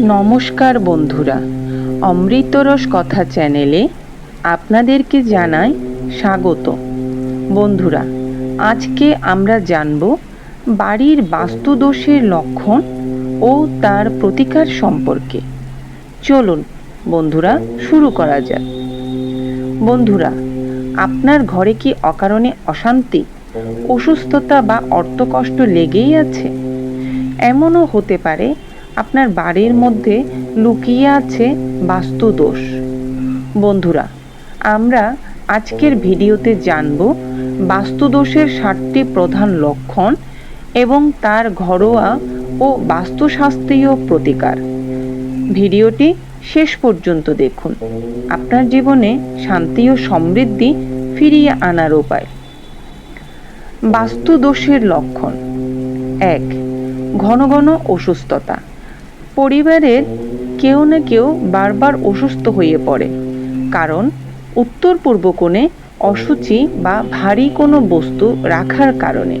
নমস্কার বন্ধুরা, অমৃতরস কথা চ্যানেলে আপনাদেরকে জানাই স্বাগত। বন্ধুরা, আজকে আমরা জানব বাড়ির বাস্তুদোষের লক্ষণ ও তার প্রতিকার সম্পর্কে। চলুন বন্ধুরা, শুরু করা যাক। বন্ধুরা, আপনার ঘরে কি অকারণে অশান্তি, অসুস্থতা বা অর্থকষ্ট লেগেই আছে? এমনও হতে পারে আপনার বাড়ির মধ্যে লুকিয়ে আছে বাস্তুদোষ। বন্ধুরা, আমরা আজকের ভিডিওতে জানব বাস্তুদোষের ষাটটি প্রধান লক্ষণ এবং তার ঘরোয়া ও বাস্তুশাস্ত্রীয় প্রতিকার। ভিডিওটি শেষ পর্যন্ত দেখুন। আপনার জীবনে শান্তি ও সমৃদ্ধি ফিরিয়ে আনার উপায়। বাস্তুদোষের লক্ষণ। এক, ঘন ঘন অসুস্থতা। পরিবারের কেউ না কেউ বারবার অসুস্থ হয়ে পড়ে। কারণ উত্তর পূর্ব কোণে অসুচি বা ভারী কোনো বস্তু রাখার কারণে।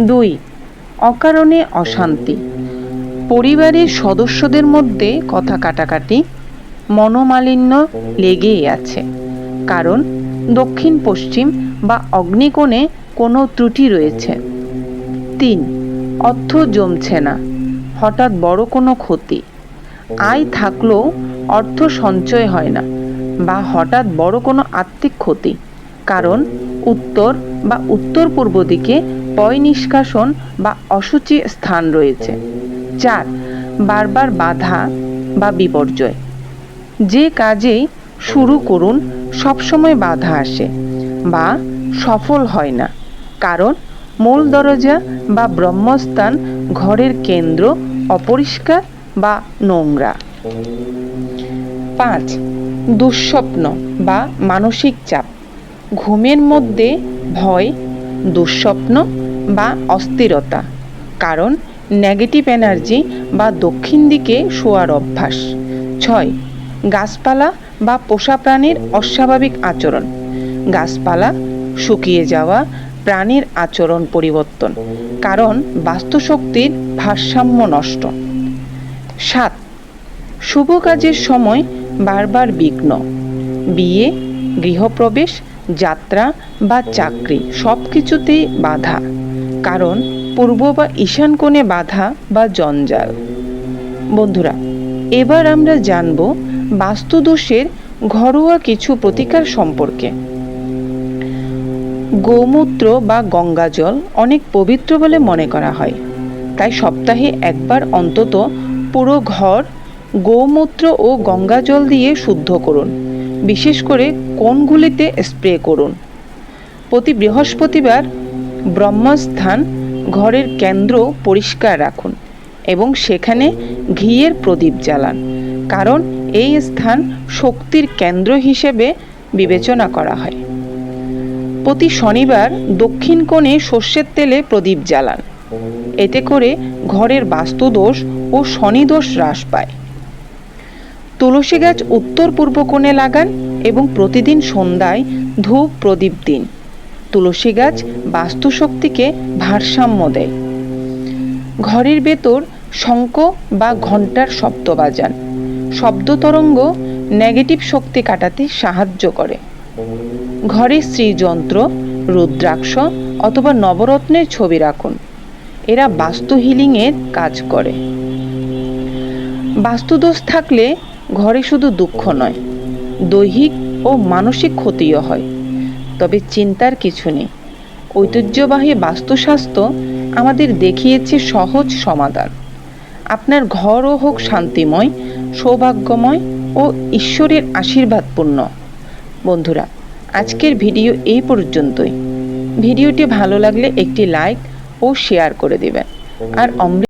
দুই, অকারণে অশান্তি। পরিবারের সদস্যদের মধ্যে কথা কাটাকাটি মনোমালিন্য লেগেই আছে। কারণ দক্ষিণ, পশ্চিম বা অগ্নিকোণে কোনো ত্রুটি রয়েছে। তিন, অর্থ জমছে না। হঠাৎ বড় কোনো ক্ষতি। আয় থাকলেও অর্থ সঞ্চয় হয় না, বা হঠাৎ বড় কোনো আর্থিক ক্ষতি। কারণ উত্তর বা উত্তর পূর্ব দিকে পয় নিষ্কাশন বা অসুচি স্থান রয়েছে। চার, বারবার বাধা বা বিপর্যয়। যে কাজেই শুরু করুন, সবসময় বাধা আসে, বা সফল হয় না। কারণ মূল দরজা বা ব্রহ্মস্থান ঘরের কেন্দ্র অপরিষ্কার বা নোংরা। পাঁচ, দুঃস্বপ্ন বা মানসিক চাপ। ঘুমের মধ্যে ভয়, দুঃস্বপ্ন বা অস্থিরতা। কারণ নেগেটিভ এনার্জি বা দক্ষিণ দিকে শোয়ার অভ্যাস। ছয়, গাছপালা বা পোষা প্রাণীর অস্বাভাবিক আচরণ। গাছপালা শুকিয়ে যাওয়া প্রাণীর আচরণ পরিবর্তন। কারণ বাস্তুশক্তির ভারসাম্য নষ্ট। সাত, শুভ কাজের সময় বারবার বিঘ্ন। বিয়ে, গৃহপ্রবেশ, যাত্রা বা চাকরি সব কিছুতেই বাধা। কারণ পূর্ব বা ঈশান কোণে বাধা বা জঞ্জাল। বন্ধুরা, এবার আমরা জানব বাস্তুদোষের ঘরোয়া কিছু প্রতিকার সম্পর্কে। গোমূত্র বা গঙ্গা জল অনেক পবিত্র বলে মনে করা হয়। তাই সপ্তাহে একবার অন্তত পুরো ঘর গোমূত্র ও গঙ্গা জল দিয়ে শুদ্ধ করুন। বিশেষ করে কোনগুলিতে স্প্রে করুন। প্রতি বৃহস্পতিবার ব্রহ্মস্থান ঘরের কেন্দ্র পরিষ্কার রাখুন এবং সেখানে ঘিয়ের প্রদীপ জ্বালান। কারণ এই স্থান শক্তির কেন্দ্র হিসেবে বিবেচনা করা হয়। প্রতি শনিবার দক্ষিণ কোণে সর্ষের তেলে প্রদীপ জ্বালান। এতে করে ঘরের বাস্তুদোষ ও শনিদোষ হ্রাস পায়। তুলসী গাছ উত্তর পূর্ব কোণে লাগান এবং প্রতিদিন সন্ধ্যায় ধূপ প্রদীপ দিন। তুলসী গাছ বাস্তুশক্তিকে ভারসাম্য দেয়। ঘরের ভেতর শঙ্খ বা ঘণ্টার শব্দ বাজান। শব্দ তরঙ্গ নেগেটিভ শক্তি কাটাতে সাহায্য করে। ঘরে শ্রীযন্ত্র, রুদ্রাক্ষ অথবা নবরত্নের ছবি রাখুন। এরা বাস্তু হিলিংয়ের কাজ করে। বাস্তুদোষ থাকলে ঘরে শুধু দুঃখ নয়, দৈহিক ও মানসিক ক্ষতিও হয়। তবে চিন্তার কিছু নেই। ঐতিহ্যবাহী বাস্তুস্বাস্থ্য আমাদের দেখিয়েছে সহজ সমাধান। আপনার ঘরও হোক শান্তিময়, সৌভাগ্যময় ও ঈশ্বরের আশীর্বাদপূর্ণ। বন্ধুরা আজকের ভিডিও এই পর্যন্তই। ভিডিওটি ভালো লাগলে একটি লাইক ও শেয়ার করে দেবেন। আর অমৃত